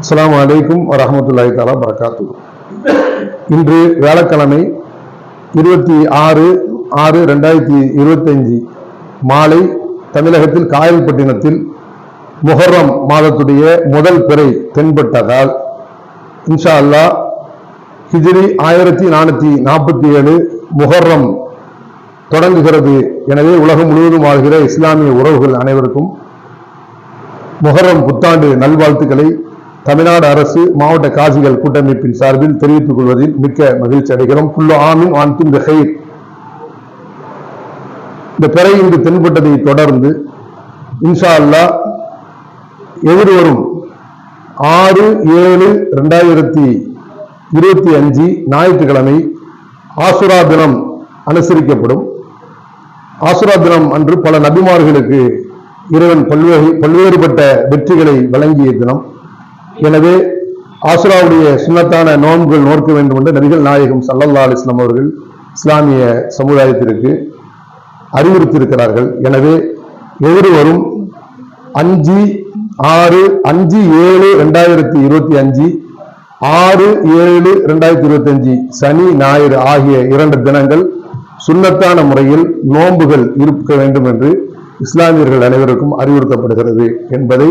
அஸ்லாம் அலைக்கும் வரமத்துல்லாஹி தாலா வரகாத்து இன்று வியாழக்கிழமை இருபத்தி ஆறு ஆறு ரெண்டாயிரத்தி இருபத்தஞ்சு மாலை தமிழகத்தில் காயல்பட்டினத்தில் முஹர்ரம் மாதத்துடைய முதல் பிறை தென்பட்டதால் இன்ஷா அல்லாஹ் ஹிஜ்ரி ஆயிரத்தி நானூற்றி நாற்பத்தி ஏழு முஹர்ரம் தொடங்குகிறது. எனவே உலகம் முழுவதும் வாழ்கிற இஸ்லாமிய உறவுகள் அனைவருக்கும் முஹர்ரம் புத்தாண்டு நல்வாழ்த்துக்களை தமிழ்நாடு அரசு மாவட்ட காசிகள் கூட்டமைப்பின் சார்பில் தெரிவித்துக் கொள்வதில் மிக்க மகிழ்ச்சி அடைகிறோம். புல்லு ஆமின் ஆன்தும் ஹெயிர் இந்த பிறை இன்று தென்பட்டதை தொடர்ந்து இன்ஷா அல்லாஹ் எதிர்வரும் ஆறு ஏழு ரெண்டாயிரத்தி இருபத்தி அஞ்சு ஞாயிற்றுக்கிழமை ஆசுரா தினம் அனுசரிக்கப்படும். ஆசுரா தினம் அன்று பல நபிமார்களுக்கு இறைவன் பல்வேறு பல்வேறுபட்ட வெற்றிகளை வழங்கிய தினம். எனவே ஆசுராவுடைய சுண்ணத்தான நோன்புகள் நோக்க வேண்டும் என்று நபிகள் நாயகம் சல்லல்லா அலிஸ்லாம் அவர்கள் இஸ்லாமிய சமுதாயத்திற்கு அறிவுறுத்தியிருக்கிறார்கள். எனவே எதிர்வரும் அஞ்சு ஆறு அஞ்சு ஏழு ரெண்டாயிரத்தி இருபத்தி அஞ்சு ஆறு ஏழு ரெண்டாயிரத்தி இருபத்தி அஞ்சு சனி ஞாயிறு ஆகிய இரண்டு தினங்கள் சுண்ணத்தான முறையில் நோன்புகள் இருக்க வேண்டும் என்று இஸ்லாமியர்கள் அனைவருக்கும் அறிவுறுத்தப்படுகிறது என்பதை